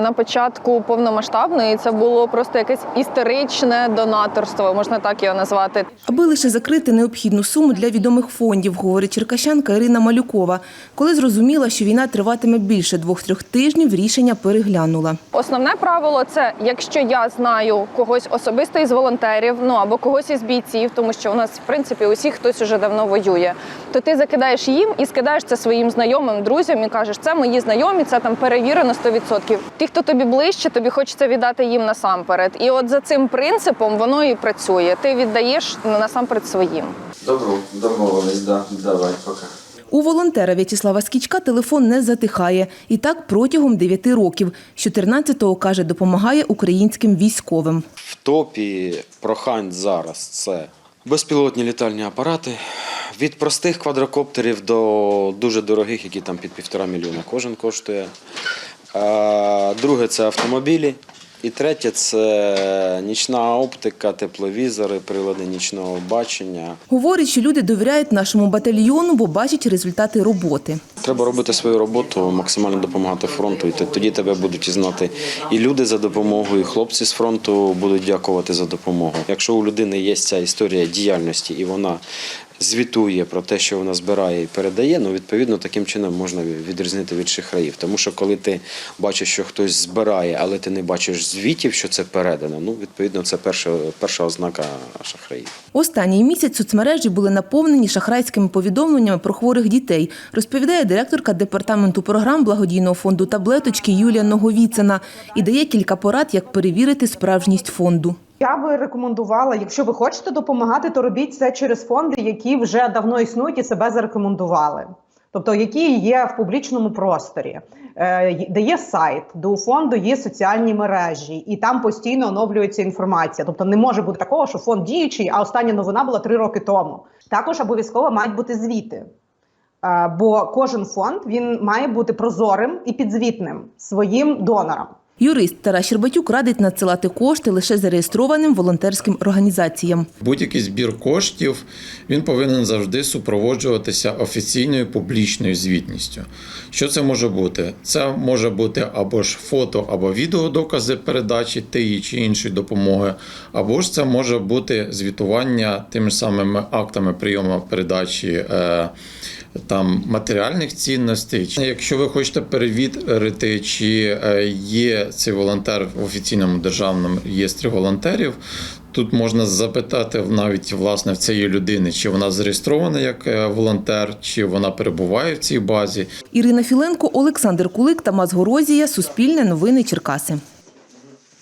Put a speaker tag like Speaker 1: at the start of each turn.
Speaker 1: На початку повномасштабної це було просто якесь історичне донаторство, можна так його назвати.
Speaker 2: Аби лише закрити необхідну суму для відомих фондів, говорить черкащанка Ірина Малюкова. Коли зрозуміла, що війна триватиме більше двох-трьох тижнів, рішення переглянула.
Speaker 1: Основне правило це якщо я знаю когось особисто із волонтерів, ну або когось із бійців, тому що у нас в принципі усіх хтось уже давно воює. То ти закидаєш їм і скидаєш це своїм знайомим, друзям і кажеш, це мої знайомі, це там перевірено 100%. Ті, хто тобі ближче, тобі хочеться віддати їм насамперед. І от за цим принципом воно і працює. Ти віддаєш насамперед своїм.
Speaker 3: Добро, домовились, да. Давай, пока.
Speaker 2: У волонтера В'ячеслава Скічка телефон не затихає. І так протягом 9 років. З 14-го, каже, допомагає українським військовим.
Speaker 3: В топі прохань зараз це безпілотні літальні апарати. Від простих квадрокоптерів до дуже дорогих, які там під півтора мільйона кожен коштує. Друге це автомобілі. І третє це нічна оптика, тепловізори, прилади нічного бачення.
Speaker 2: Говорить, що люди довіряють нашому батальйону, бо бачать результати роботи.
Speaker 3: Треба робити свою роботу, максимально допомагати фронту. І тоді тебе будуть і знати і люди за допомогою, і хлопці з фронту будуть дякувати за допомогу. Якщо у людини є ця історія діяльності, і вона звітує про те, що вона збирає і передає, ну відповідно таким чином можна відрізнити від шахраїв. Тому що коли ти бачиш, що хтось збирає, але ти не бачиш звітів, що це передано, ну відповідно це перша, перша ознака шахраїв.
Speaker 2: Останній місяць соцмережі були наповнені шахрайськими повідомленнями про хворих дітей, розповідає директорка департаменту програм благодійного фонду таблеточки Юлія Нововіцина і дає кілька порад, як перевірити справжність фонду.
Speaker 4: Я би рекомендувала, якщо ви хочете допомагати, то робіть це через фонди, які вже давно існують і себе зарекомендували. Тобто, які є в публічному просторі, Е, де є сайт, де у фонду є соціальні мережі, і там постійно оновлюється інформація. Тобто, не може бути такого, що фонд діючий, а остання новина була три роки тому. Також обов'язково мають бути звіти. Е, Бо кожен фонд він має бути прозорим і підзвітним своїм донорам.
Speaker 2: Юрист Тарас Щербатюк радить надсилати кошти лише зареєстрованим волонтерським організаціям.
Speaker 5: Будь-який збір коштів він повинен завжди супроводжуватися офіційною публічною звітністю. Що це може бути? Це може бути або ж фото, або відеодокази передачі тієї чи іншої допомоги, або ж це може бути звітування тими самими актами прийому передачі. Е, там матеріальних цінностей. Якщо ви хочете перевірити, чи е, є цей волонтер в офіційному державному реєстрі волонтерів, тут можна запитати навіть власне в цієї людини, чи вона зареєстрована як е, волонтер, чи вона перебуває в цій базі.
Speaker 2: Ірина Філенко, Олександр Кулик, Тамас Горозія, Суспільне новини Черкаси.